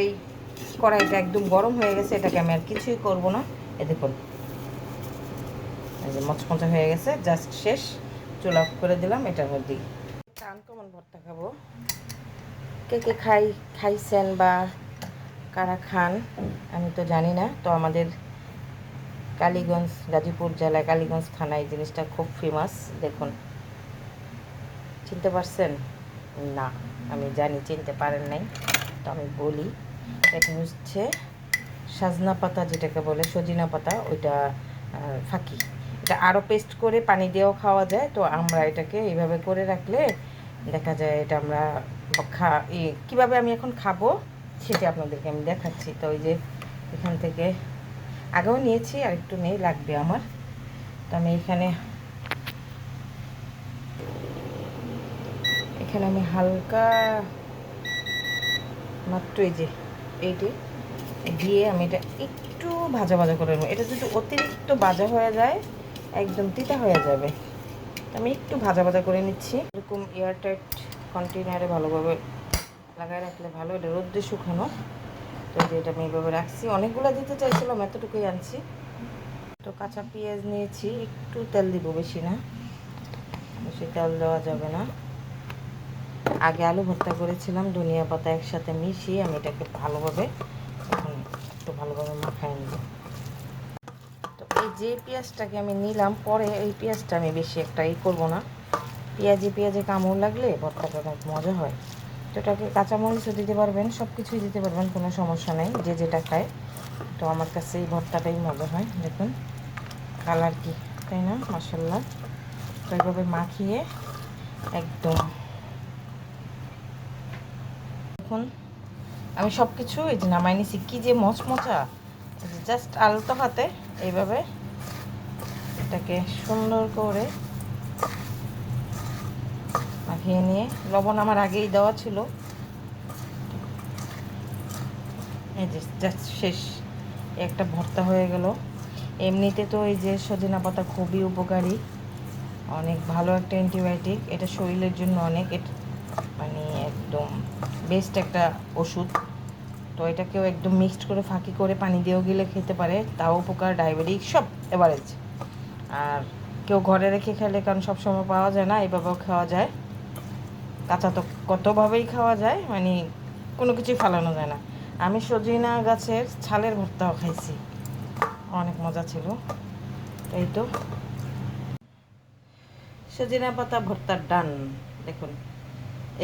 এই কড়াইটা একদম গরম হয়ে গেছে, এটাকে আমি আর কিছুই করব না। এ দেখুন, এই যে মচমচা হয়ে গেছে, জাস্ট শেষ। চুলা অফ করে দিলাম, এটার মধ্যেই আনকমন ভর্তা খাব। কে কে খাই, খাইছেন বা কারা খান, আমি তো জানি না। তো আমাদের কালীগঞ্জ, গাজীপুর জেলায় কালীগঞ্জ থানায় জিনিসটা খুব ফেমাস দেখুন। চিনতে পারছেন? না, আমি জানি, চিনতে পারেন নাই। তো আমি বলি। এটা হচ্ছে সাজনা পাতা যেটাকে বলে, সজিনা পাতা, ওইটা ফাঁকি। এটা আরও পেস্ট করে পানি দিয়েও খাওয়া যায়। তো আমরা এটাকে এইভাবে করে রাখলে দেখা যায় এটা আমরা খা কীভাবে আমি এখন খাব সেটা আপনাদেরকে আমি দেখাচ্ছি। তো ওই যে এখান থেকে আগেও নিয়েছি আর একটু নেই, লাগবে আমার। তো আমি এখানে এখানে আমি হালকা মাত্র এই যে, এইটি। দিয়ে আমি এটা একটু ভাজা ভাজা করে নেব। এটা যদি অতিরিক্ত ভাজা হয়ে যায়, একদম তিতা হয়ে যাবে। আমি একটু ভাজা ভাজা করে নিচ্ছি। এরকম এয়ারটাইট কন্টেনারে ভালোভাবে লাগায় রাখলে ভালো, এটা রোদ্রে শুকানো। তো এটা আমি এইভাবে রাখছি। অনেকগুলো দিতে চাইছিলাম, এতটুকুই আনছি। তো কাঁচা পেঁয়াজ নিয়েছি, একটু তেল দিব বেশি না। বেশি তেল দেওয়া যাবে না। আগে আলু ভর্তা করেছিলাম, ধনিয়া পাতা একসাথে মিশিয়ে আমি এটাকে ভালোভাবে এখন একটু ভালোভাবে মাখায় নিব। তো এই যে পেঁয়াজটাকে আমি নিলাম, পরে এই পেঁয়াজটা আমি বেশি একটা ই করব না। পেঁয়াজে পেঁয়াজে কামড় লাগলে ভর্তাটা অনেক মজা হয়। তো এটাকে কাঁচামরিচও দিতে পারবেন সব কিছুই দিতে পারবেন, কোনো সমস্যা নেই, যে যেটা খায়। তো আমার কাছে এই ভর্তাটাই মজা হয়, দেখুন। কালার কি, তাই না? মাসাল্লাহ তো এইভাবে মাখিয়ে একদম এখন আমি সব কিছু এই যে নামাই নিছি। কী যে মচমচা। জাস্ট আলতো হাতে এইভাবে এটাকে সুন্দর করে মাখিয়ে নিয়ে, লবণ আমার আগেই দেওয়া ছিল। এই যে জাস্ট শেষ। একটা ভর্তা হয়ে গেল। এমনিতে তো এই যে সজিনা পাতা খুবই উপকারী। অনেক ভালো একটা অ্যান্টিবায়োটিক। এটা শরীরের জন্য অনেক, এট- মানে একদম বেস্ট একটা ওষুধ। তো এটাকেও একদম মিক্সড করে ফাঁকি করে পানি দিয়েও গেলে খেতে পারে, তাও উপকার ডায়াবেটিক সব এভারেজ আর কেউ ঘরে রেখে খেলে, কারণ সবসময় পাওয়া যায় না, এভাবেও খাওয়া যায়। কাঁচা তো কতভাবেই খাওয়া যায় মানে কোনো কিছুই ফালানো যায় না। আমি সজিনা গাছের ছালের ভর্তাও খাইছি। অনেক মজা ছিল। এই তো। সজিনা পাতা ভর্তার ডান, দেখুন।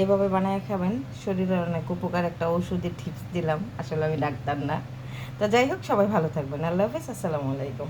এইভাবে বানায় খাবেন শরীরের অনেক উপকার একটা ওষুধের টিপস দিলাম, আসলে আমি ডাক্তার না। তা যাই হোক, সবাই ভালো থাকবেন। আল্লাহ হাফিজ, আসসালামু আলাইকুম।